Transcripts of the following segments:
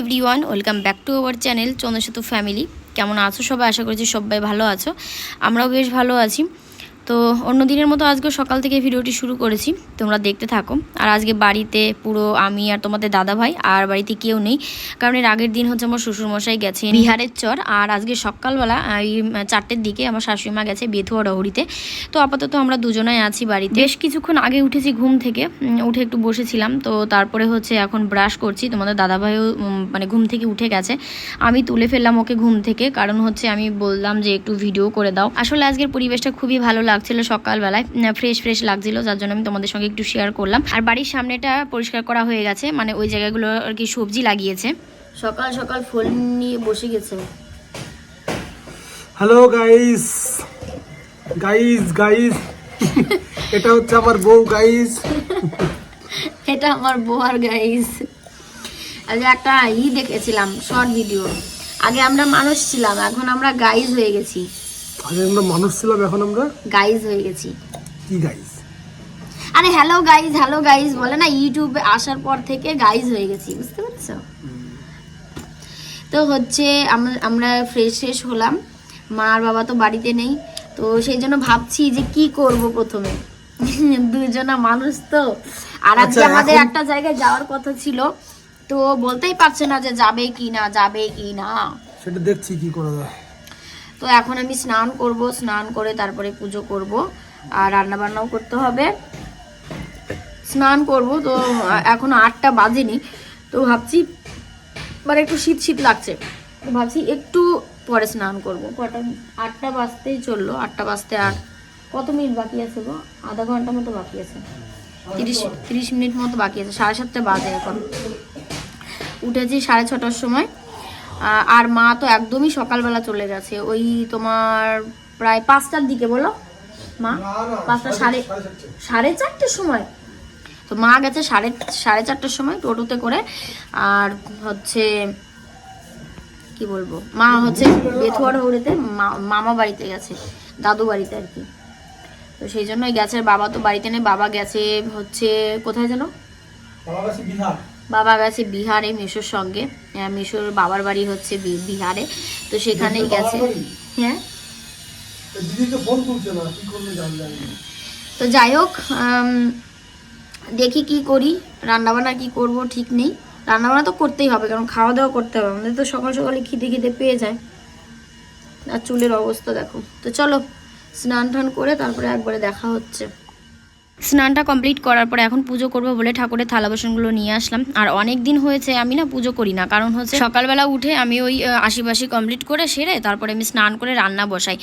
Everyone, welcome back to our channel Chandrasetu family. কেমন আছো সবাই? আশা করছি সবাই ভালো আছো। আমরাও বেশ ভালো আছি। তো অন্য দিনের মতো আজকে সকাল থেকে ভিডিওটি শুরু করেছি। তোমরা দেখতে থাকো। আর আজকে বাড়িতে পুরো আমি আর তোমাদের দাদা ভাই আর বাড়িতে কেউ নেই। কারণ এর আগের দিন হচ্ছে আমার শ্বশুরমশাই গেছে বিহারের চর। আর আজকে সকালবেলা এই চারটের দিকে আমার শাশুড়িমা গেছে বেথুয়া ডহরিতে তো আপাতত আমরা দুজনাই আছি বাড়িতে। বেশ কিছুক্ষণ আগে উঠেছি ঘুম থেকে। উঠে একটু বসেছিলাম। তো তারপরে হচ্ছে এখন ব্রাশ করছি। তোমাদের দাদাভাইও উম, মানে ঘুম থেকে উঠে গেছে। আমি তুলে ফেললাম ওকে ঘুম থেকে। কারণ হচ্ছে আমি বললাম যে একটু ভিডিও করে দাও। আসলে আজকের পরিবেশটা খুবই ভালো লাগছিল সকালবেলায় ফ্রেশ ফ্রেশ লাগছিল যার জন্য আমি তোমাদের সঙ্গে একটু শেয়ার করলাম। আর বাড়ির সামনেটা পরিষ্কার করা হয়ে গেছে মানে ওই জায়গাগুলো আর কি সবজি লাগিয়েছে। সকাল সকাল ফুল নিয়ে বসে গেছে। হ্যালো গাইস গাইস গাইস এটা হচ্ছে আমার বউ গাইস এটা আমার বউ আর গাইস আজ একটা ই দেখেছিলাম শর্ট ভিডিও আগে আমরা মানুষ ছিলাম এখন আমরা গাইজ হয়ে গেছি। আগে আমরা মানুষ ছিলাম এখন আমরা? গাইজ হয়ে গেছি। কি গাইস আরে হ্যালো গাইজ হ্যালো গাইজ বলে না ইউটিউবে আসার পর থেকে গাইজ হয়ে গেছি বুঝতে পারছ? তো হচ্ছে আমরা- আমরা ফ্রেশ ফ্রেশ হলাম। মা আর বাবা তো বাড়িতে নেই তো সেই জন্য ভাবছি যে কি করব প্রথমে? দুজনা মানুষ তো। আর আজকে আচ্ছা, আমাদের একটা জায়গায় যাওয়ার কথা ছিল তো বলতেই পারছে না যে যাবে কি না যাবে কি না। সেটা দেখছি কি করা যায়। তো এখন আমি স্নান করব, স্নান করে তারপরে পুজো করব আর রান্না বান্নাও করতে হবে। স্নান করব তো, এখন আটটা বাজেনি, তো ভাবছি মানে একটু শীত শীত লাগছে, তো ভাবছি একটু পরে স্নান করব। কটা, আটটা বাজতেই চলল, আটটা বাজতে আর কত মিনিট বাকি আছে গো? আধা ঘণ্টা মতো বাকি আছে। তিরিশ তিরিশ মিনিট মতো বাকি আছে, সাড়ে সাতটা বাজে এখন। উঠেছি সাড়ে ছটার সময়। আর মা তো একদমই সকালবেলা চলে গেছে। ওই তোমার প্রায় পাঁচটার দিকে বলো। মা পাঁচটা সাড়ে সাড়ে চারটের সময়? তো মা গেছে সাড়ে সাড়ে চারটের সময় টোটোতে করে। আর হচ্ছে কি বলব? মা হচ্ছে বেথুয়ার হৌড়েতে মামা বাড়িতে গেছে দাদু বাড়িতে আর কি। তো সেই জন্যই গেছে বাবা তো বাড়িতে নেই বাবা গেছে হচ্ছে কোথায় যেন? বিহার। বাবা গেছে বিহারে মেশোর সঙ্গে। মেশোর বাবার বাড়ি হচ্ছে বিহারে। তো সেখানেই গেছে। হ্যাঁ? তো যাই হোক দেখি কি করি রান্নাবান্না কি করব ঠিক নেই। রান্নাবান্না তো করতেই হবে কারণ খাওয়া দাওয়া করতে হবে আমাদের তো সকাল সকালে খিদে খিদে পেয়ে যায়। আর চুলের অবস্থা দেখো। তো চলো স্নান টান করে তারপরে একবারে দেখা হচ্ছে। স্নানটা কমপ্লিট করার পরে এখন পুজো করব বলে ঠাকুরের থালা বাসনগুলো নিয়ে আসলাম। আর অনেক দিন হয়েছে আমি না পুজো করি না। কারণ হচ্ছে সকালবেলা উঠে আমি ওই আশিবাসি কমপ্লিট করে সেরে তারপরে আমি স্নান করে রান্না বসাই।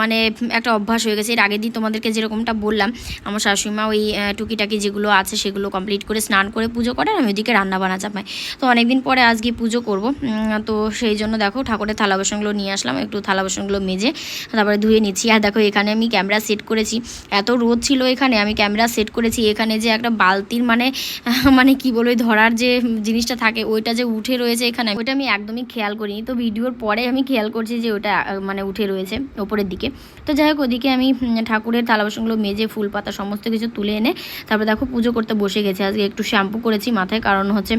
মানে একটা অভ্যাস হয়ে গেছে। এর আগের দিন তোমাদেরকে যেরকমটা বললাম, আমার শাশুড়িমা ওই টুকিটাকি যেগুলো আছে সেগুলো কমপ্লিট করে স্নান করে পুজো করে আমি ওইদিকে রান্না বান্না চাপাই। তো অনেক দিন পরে আজকে পুজো করব। তো সেই জন্য দেখো ঠাকুরের থালা বাসনগুলো নিয়ে আসলাম। একটু থালা বাসনগুলো মেজে তারপরে ধুয়ে নিচ্ছি। আর দেখো এখানে আমি ক্যামেরা সেট করেছি। এত রোদ ছিল এখানে, আমি ক্যামেরা সেট করেছি, এখানে যে একটা বালতির মানে মানে কি বলব ধরার যে জিনিসটা থাকে, ওইটা যে উঠে রয়েছে এখানে, ওইটা আমি একদমই খেয়াল করিনি। তো ভিডিওর পরে আমি খেয়াল করছি যে ওটা মানে উঠে রয়েছে ওপরের দিকে। তো যাই হোক, ওদিকে আমি ঠাকুরের থালা বাসনগুলো মেজে, ফুল পাতা সমস্ত কিছু তুলে এনে, তারপরে দেখো পুজো করতে বসে গেছে। আজকে একটু শ্যাম্পু করেছি মাথায়, কারণ হচ্ছে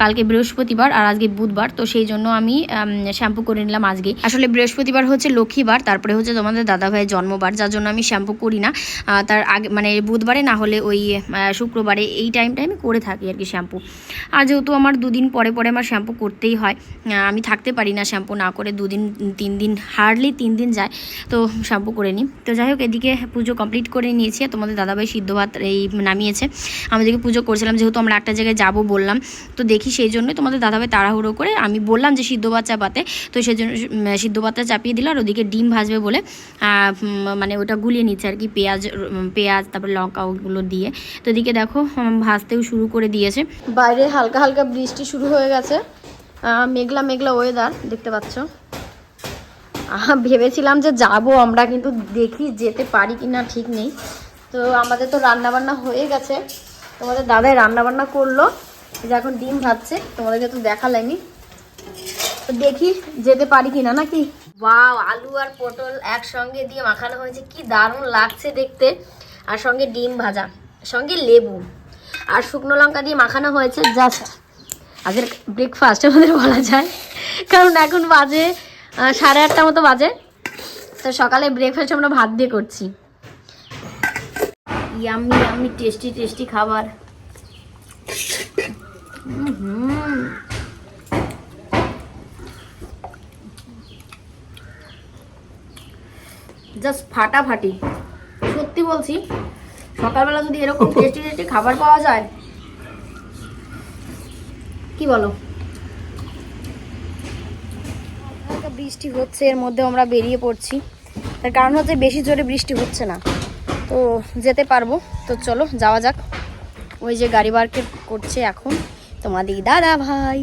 কালকে বৃহস্পতিবার আর আজকে বুধবার। তো সেই জন্য আমি শ্যাম্পু করে নিলাম আজকেই আসলে বৃহস্পতিবার হচ্ছে লক্ষ্মীবার, তারপরে হচ্ছে তোমাদের দাদা ভাইয়ের জন্মবার, যার জন্য আমি শ্যাম্পু করি না। তার আগে মানে বুধবারে না হলে ওই শুক্রবারে এই টাইমটা আমি করে থাকি আর কি শ্যাম্পু আর যেহেতু আমার দুদিন পরে পরে আমার শ্যাম্পু করতেই হয় আমি থাকতে পারি না শ্যাম্পু না করে দুদিন, তিন দিন হার্ডলি তিন দিন যায়, তো শ্যাম্পু করে নিই। তো যাই হোক, এদিকে পুজো কমপ্লিট করে নিয়েছি তোমাদের দাদাভাই সিদ্ধ ভাত এই নামিয়েছে। আমাদেরকে পুজো করছিলাম, যেহেতু আমরা একটা জায়গায় যাব বললাম, তো দেখি সেই জন্যই তোমাদের দাদাভাই তাড়াহুড়ো করে আমি বললাম যে সিদ্ধ ভাত চাপাতে, তো সেই জন্য সিদ্ধ ভাতটা চাপিয়ে দিল আর ওদিকে ডিম ভাজবে বলে মানে ওটা গুলিয়ে নিচ্ছে আর কি, পেঁয়াজ পেঁয়াজ, তারপরে লঙ্কা ওগুলো দিয়ে। তো এদিকে দেখো ভাজতেও শুরু করে দিয়েছে। বাইরে হালকা হালকা বৃষ্টি শুরু হয়ে গেছে। মেঘলা মেঘলা ওয়েদার দেখতে পাচ্ছ। আহ, ভেবেছিলাম যে যাব আমরা কিন্তু দেখি যেতে পারি কি না ঠিক নেই। তো আমাদের তো রান্না বান্না হয়ে গেছে। তোমাদের দাদাই রান্না বান্না করল যে এখন ডিম ভাজছে তোমাদেরকে তো দেখালাইনি। তো দেখি যেতে পারি কিনা নাকি? ওয়াও আলু আর পটল একসঙ্গে দিয়ে মাখানো হয়েছে। কি দারুণ লাগছে দেখতে। আর সঙ্গে ডিম ভাজা, সঙ্গে লেবু আর শুকনো লঙ্কা দিয়ে মাখানো হয়েছে জাস্ট আগের ব্রেকফাস্ট আমাদের বলা যায়। কারণ এখন বাজে সাড়ে আটটা মতো বাজে। তো সকালে ব্রেকফাস্ট আমরা ভাত দিয়ে করছি। ইয়ামি ইয়াম্মি টেস্টি টেস্টি খাবার। জাস্ট ফাটাফাটি। সত্যি বলছি, সকালবেলা যদি এরকম টেস্টি টেস্টি খাবার পাওয়া যায়, কি বলো? বৃষ্টি হচ্ছে, এর মধ্যে আমরা বেরিয়ে পড়ছি। তার কারণ হচ্ছে বেশি জোরে বৃষ্টি হচ্ছে না। তো যেতে পারব। তো চলো, যাওয়া যাক। ওই যে গাড়ি মার্কেট করছে এখন, তোমাদের দাদা ভাই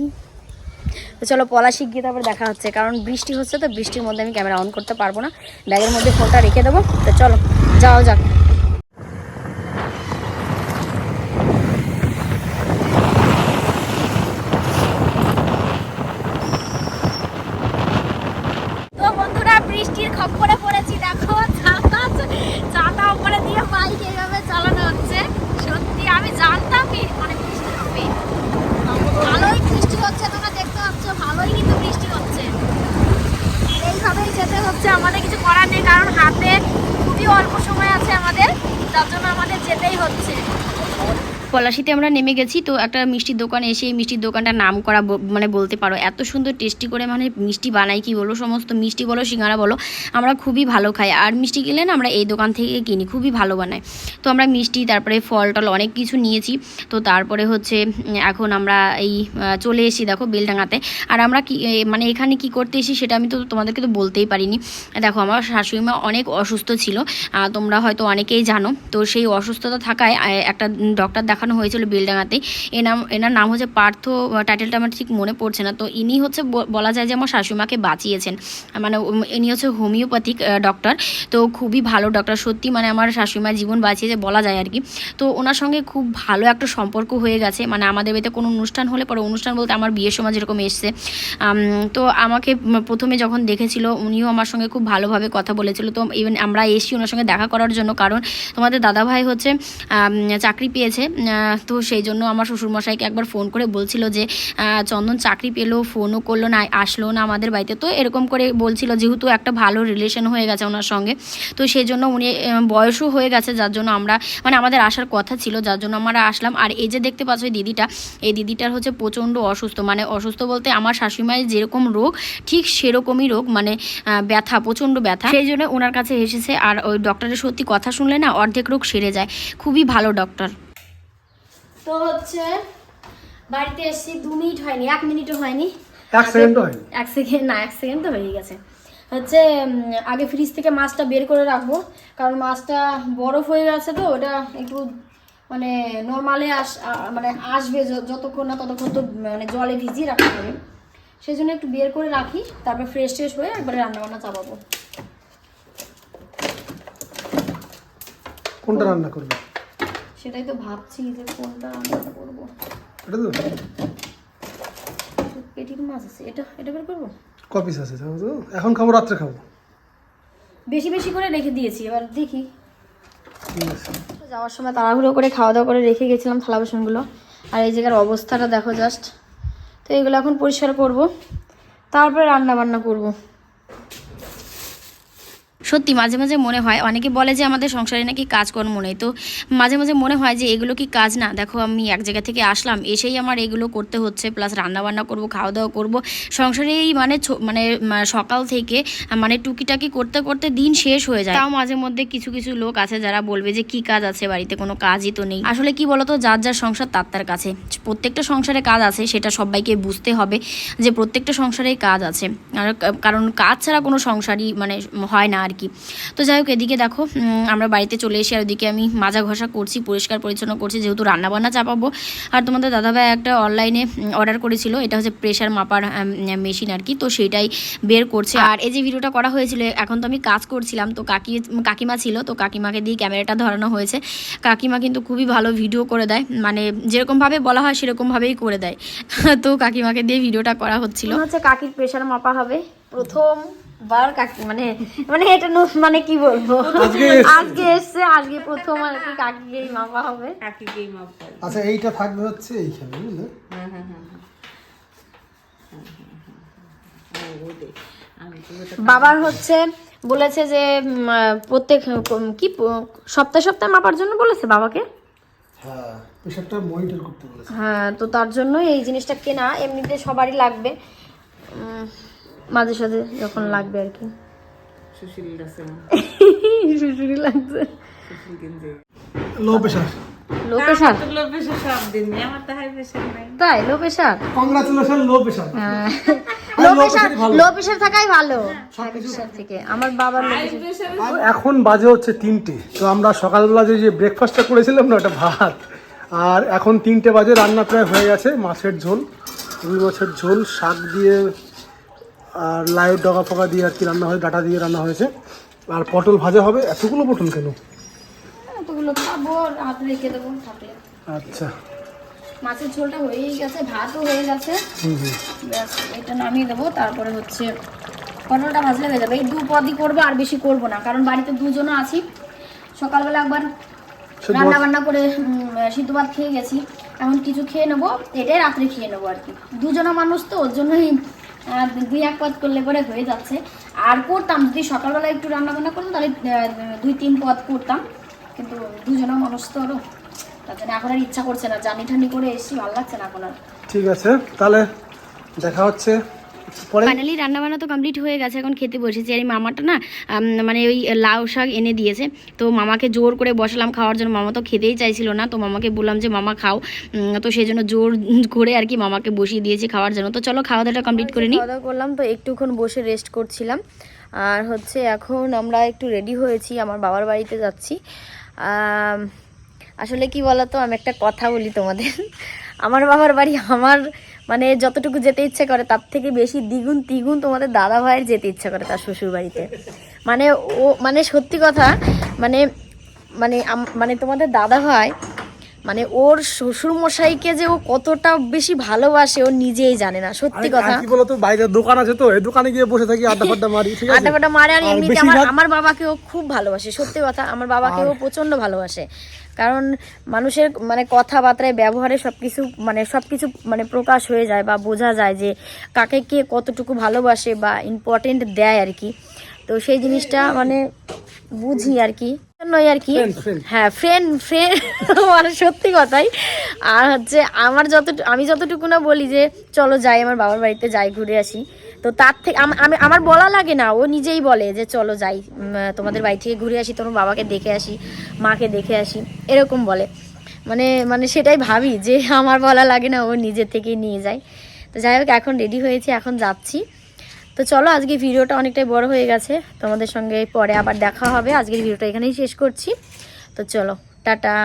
তো চলো, পলাশি গিয়ে তারপর দেখা হচ্ছে। কারণ বৃষ্টি হচ্ছে, তো বৃষ্টির মধ্যে আমি ক্যামেরা অন করতে পারব না। ব্যাগের মধ্যে ফোনটা রেখে দেবো। তো চলো। যাওয়া যাক। বৃষ্টির খপ্পরে পড়েছি দিয়ে বাইক এইভাবে চালানো হচ্ছে। সত্যি, আমি মানে বৃষ্টি হবে। ভালোই বৃষ্টি হচ্ছে, তোমরা দেখতে ভালোই কিন্তু বৃষ্টি হচ্ছে। এইভাবেই হচ্ছে, আমাদের কিছু করার নেই, কারণ হাতে খুবই অল্প সময় আছে আমাদের তার জন্য আমাদের যেতেই হচ্ছে। পলাশিতে আমরা নেমে গেছি, তো একটা মিষ্টির দোকানে এসে এই মিষ্টির দোকানটার নাম করা মানে বলতে পারো, এত সুন্দর টেস্টি করে মানে মিষ্টি বানাই কি বলো সমস্ত মিষ্টি বলো, সিঙ্গারা বলো, আমরা খুবই ভালো খাই। আর মিষ্টি কিনলে না, আমরা এই দোকান থেকে কিনি, খুবই ভালো বানায়। তো আমরা মিষ্টি, তারপরে ফল টল অনেক কিছু নিয়েছি, তো তারপরে হচ্ছে এখন আমরা এই চলে এসেছি দেখো বেলডাঙাতে আর আমরা কি মানে এখানে কি করতে এসি সেটা আমি তো তোমাদেরকে তো বলতেই পারিনি। দেখো, আমার শাশুড়ি মা অনেক অসুস্থ ছিল তোমরা হয়তো অনেকেই জানো, তো সেই অসুস্থতা থাকায় একটা ডক্টর দেখানো হয়েছিল বেলডাঙাতে এ নাম, এনার নাম হচ্ছে পার্থ টাইটেলটা আমার ঠিক মনে পড়ছে না। তো ইনি হচ্ছে বলা যায় যে আমার শাশুড়িমাকে বাঁচিয়েছেন। মানে ইনি হচ্ছে হোমিওপ্যাথিক ডক্টর তো খুবই ভালো ডক্টর সত্যি মানে আমার শাশুড়িমার জীবন বাঁচিয়েছে বলা যায় আর কি। তো ওনার সঙ্গে খুব ভালো একটা সম্পর্ক হয়ে গেছে। মানে আমাদের বাড়িতে কোনো অনুষ্ঠান হলে পরে অনুষ্ঠান বলতে আমার বিয়ের সময় যেরকম এসছে। তো আমাকে প্রথমে যখন দেখেছিল, উনিও আমার সঙ্গে খুব ভালোভাবে কথা বলেছিল। তো ইভেন আমরা এসছি ওনার সঙ্গে দেখা করার জন্য। কারণ তোমাদের দাদাভাই হচ্ছে চাকরি পেয়েছে। তো সেই জন্য আমার শ্বশুরমশাইকে একবার ফোন করে বলছিল যে চন্দন চাকরি পেল, ফোনও করল না, আসলো না আমাদের বাড়িতে। তো এরকম করে বলছিল, যেহেতু একটা ভালো রিলেশন হয়ে গেছে ওনার সঙ্গে, তো সেই জন্য উনি বয়সও হয়ে গেছে, যার জন্য আমরা মানে আমাদের আসার কথা ছিল, যার জন্য আমরা আসলাম। আর এই যে দেখতে পাচ্ছ দিদিটা, এই দিদিটার হচ্ছে প্রচণ্ড অসুস্থ। মানে অসুস্থ বলতে আমার শাশুড়িমায়ের যেরকম রোগ, ঠিক সেরকমই রোগ মানে ব্যথা, প্রচণ্ড ব্যথা। সেই জন্য ওনার কাছে এসেছে, আর ওই ডক্টরের সত্যি কথা শুনলে না, অর্ধেক রোগ সেরে যায়। খুবই ভালো ডক্টর তো হচ্ছে বাড়িতে এসেছি দু মিনিট হয়নি এক মিনিটও হয়নি। এক সেকেন্ডও হয়নি? এক সেকেন্ড না এক সেকেন্ড তো হয়ে গেছে। হচ্ছে আগে ফ্রিজ থেকে মাছটা বের করে রাখব কারণ মাছটা বরফ হয়ে গেছে তো ওটা একটু মানে নর্মালে আস মানে আসবে যতক্ষণ না ততক্ষণ তো মানে জলে ভিজিয়ে রাখতে হবে। সেই জন্য একটু বের করে রাখি তারপর ফ্রেশ ট্রেশ হয়ে একবারে রান্নাবান্না চাপাবো। কোনটা রান্না করবে? সেটাই তো ভাবছি যে কোনটা রান্না করব। এটা তো পেটির মাছ আছে। এটা এটা বের করব? কপিস আছে তো? এখন খাব রাত্রে খাব। বেশি বেশি করে রেখে দিয়েছি এবার দেখি। যাওয়ার সময় তাড়াহুড়ো করে খাওয়া দাওয়া করে রেখে গেছিলাম থালা বাসনগুলো। আর এই জায়গার অবস্থাটা দেখো জাস্ট তো এগুলো এখন পরিষ্কার করব। তারপরে রান্না বান্না করব। সত্যি মাঝে মাঝে মনে হয়, অনেকে বলে যে আমাদের সংসারে নাকি কাজকর্ম নেই। তো মাঝে মাঝে মনে হয় যে এগুলো কি কাজ না? দেখো, আমি এক জায়গা থেকে আসলাম, এসেই আমার এগুলো করতে হচ্ছে প্লাস রান্না বান্না করব খাওয়া দাওয়া করব সংসারে এই মানে মানে সকাল থেকে মানে টুকিটাকি করতে করতে দিন শেষ হয়ে যায়। তাও মাঝে মধ্যে কিছু কিছু লোক আছে যারা বলবে যে কি কাজ আছে বাড়িতে, কোনো কাজই তো নেই। আসলে কি বলতো, যার যার সংসার তার তার কাছে। প্রত্যেকটা সংসারে কাজ আছে, সেটা সবাইকে বুঝতে হবে যে প্রত্যেকটা সংসারেই কাজ আছে। কারণ কাজ ছাড়া কোনো সংসারই মানে হয় না আর কি। তো যাই হোক, এদিকে দেখো আমরা বাড়িতে চলে এসে আর ওদিকে আমি মাজা ঘষা করছি, পরিষ্কার পরিচ্ছন্ন করছি, যেহেতু রান্নাবান্না চাপাবো। আর তোমাদের দাদাভাই একটা অনলাইনে অর্ডার করেছিল, এটা হচ্ছে প্রেশার মাপার মেশিন আর কি, তো সেটাই বের করছে। আর এই যে ভিডিওটা করা হয়েছিল, এখন তো আমি কাজ করছিলাম, তো কাকি, কাকিমা ছিল, তো কাকিমাকে দিয়ে ক্যামেরাটা ধরানো হয়েছে। কাকিমা কিন্তু খুবই ভালো ভিডিও করে দেয় মানে যেরকমভাবে বলা হয় সেরকমভাবেই করে দেয়। তো কাকিমাকে দিয়ে ভিডিওটা করা হচ্ছিল। হচ্ছে কাকির প্রেশার মাপা হবে। প্রথম বার কাকি মানে মানে এটা ন- মানে কি বলব? আজকে এসছে। আজকে প্রথম আর কি কাকিকেই মাপা হবে। আচ্ছা এইটা থাকবে হচ্ছে এইখানে বুঝলে? বাবার হচ্ছে বলেছে যে প্রত্যেক কি সপ্তাহে সপ্তাহে মাপার জন্য বলেছে বাবাকে? হ্যাঁ প্রেশারটা মনিটর করতে বলেছে। হ্যাঁ তো তার জন্য এই জিনিসটা কেনা এমনিতে সবারই লাগবে। উম, মাঝে সাঝে যখন লাগবে আর কি। শুশুরি লাগছে। লো প্রেশার লো প্রেশার সব দিন আমার তো হাই প্রেশার নাই। তাই? Low pressure congratulation low pressure low pressure low pressure থাকাই ভালো। থেকে। আমার বাবার এখন বাজে হচ্ছে তিনটে। তো আমরা সকালবেলা যে যে ব্রেকফাস্টটা করেছিলাম না ওটা ভাত। আর এখন তিনটে বাজে রান্না প্রায় হয়ে গেছে মাছের ঝোল রুই মাছের ঝোল শাক দিয়ে আর লাউ ডগা ফগা দিয়ে আর কি রান্না হয় ডাটা দিয়ে রান্না হয়েছে। আর পটল ভাজা হবে এতগুলো পটল কেন? এতগুলো খাব রাত রেখে দেবো আচ্ছা। মাছের ঝোলটা হয়েই গেছে ভাতও হয়ে গেছে। ব্যাস এটা নামিয়ে দেবো তারপরে হচ্ছে পটলটা ভাজলে হয়ে যাবে। এই দু পদই করব আর বেশি করব না কারণ বাড়িতে দুজনও আছি। সকালবেলা একবার রান্না বান্না করে সিদ্ধ ভাত খেয়ে গেছি। এখন কিছু খেয়ে নেব এটাই রাত্রে খেয়ে নেব আর কি। দুজনা মানুষ তো ওর জন্যই দুই এক পদ করলে পরে হয়ে যাচ্ছে। আর করতাম, যদি সকালবেলা একটু রান্না বান্না করতাম, তাহলে দুই তিন পদ করতাম। কিন্তু দুজনা মানুষ তো আরও তার জন্য এখন আর ইচ্ছা করছে না। জানি ঠানি করে এসছি, ভালো লাগছে না এখন আর। ঠিক আছে, তাহলে দেখা হচ্ছে। ফাইনালি রান্না বান্না তো কমপ্লিট হয়ে গেছে এখন খেতে বসেছি। আর এই মামাটা না মানে ওই লাউ শাক এনে দিয়েছে। তো মামাকে জোর করে বসালাম খাওয়ার জন্য। মামা তো খেতেই চাইছিল না তো মামাকে বললাম যে মামা খাও। উম, তো সেই জন্য জোর করে আর কি মামাকে বসিয়ে দিয়েছি খাওয়ার জন্য। তো চলো খাওয়া দাওয়াটা কমপ্লিট করে নিই। খাওয়া দাওয়া করলাম তো একটুক্ষণ বসে রেস্ট করছিলাম। আর হচ্ছে এখন আমরা একটু রেডি হয়েছি আমার বাবার বাড়িতে যাচ্ছি। আসলে কি বলতো, আমি একটা কথা বলি তোমাদের। আমার বাবার বাড়ি আমার মানে যতটুকু যেতে ইচ্ছে করে, তার থেকে বেশি দ্বিগুণ তিগুণ তোমাদের দাদা ভাইয়ের যেতে ইচ্ছা করে তার শ্বশুর বাড়িতে মানে ও মানে সত্যি কথা মানে মানে মানে তোমাদের দাদা ভাই মানে ওর শ্বশুর মশাইকে যে ও কতটা বেশি ভালোবাসে ও নিজেই জানে না। সত্যি কথা। কি বলতো বাইরে দোকান আছে তো এই দোকানে গিয়ে বসে থাকি আড্ডা ফাড্ডা মারি ঠিক আছে? আড্ডা ফাড্ডা মারে আর এমনিতে আমার আমার বাবাকেও খুব ভালোবাসে সত্যি কথা। আমার বাবাকে ও প্রচণ্ড ভালোবাসে। কারণ মানুষের মানে কথাবার্তায় ব্যবহারে সবকিছু মানে সব কিছু মানে প্রকাশ হয়ে যায় বা বোঝা যায় যে কাকে কে কতটুকু ভালোবাসে বা ইম্পর্টেন্ট দেয় আর কি। তো সেই জিনিসটা মানে বুঝি আর কি। জন্যই আর কি. হ্যাঁ ফ্রেন্ড ফ্রেন্ড মানে সত্যি কথাই। আর হচ্ছে আমার যত আমি যতটুকু না বলি যে চলো যাই আমার বাবার বাড়িতে যাই ঘুরে আসি। তো তার থেকে আমি আমার বলা লাগে না ও নিজেই বলে যে চলো যাই তোমাদের বাড়ি থেকে ঘুরে আসি তোমার বাবাকে দেখে আসি মাকে দেখে আসি এরকম বলে। মানে মানে সেটাই ভাবি যে আমার বলা লাগে না ও নিজে থেকেই নিয়ে যায়। তো যাই হোক এখন রেডি হয়েছি এখন যাচ্ছি। তো চলো, আজকে ভিডিওটা অনেকটাই বড় হয়ে গেছে। তোমাদের সঙ্গে পরে আবার দেখা হবে। আজকের ভিডিওটা এখানেই শেষ করছি। তো চলো, টাটা।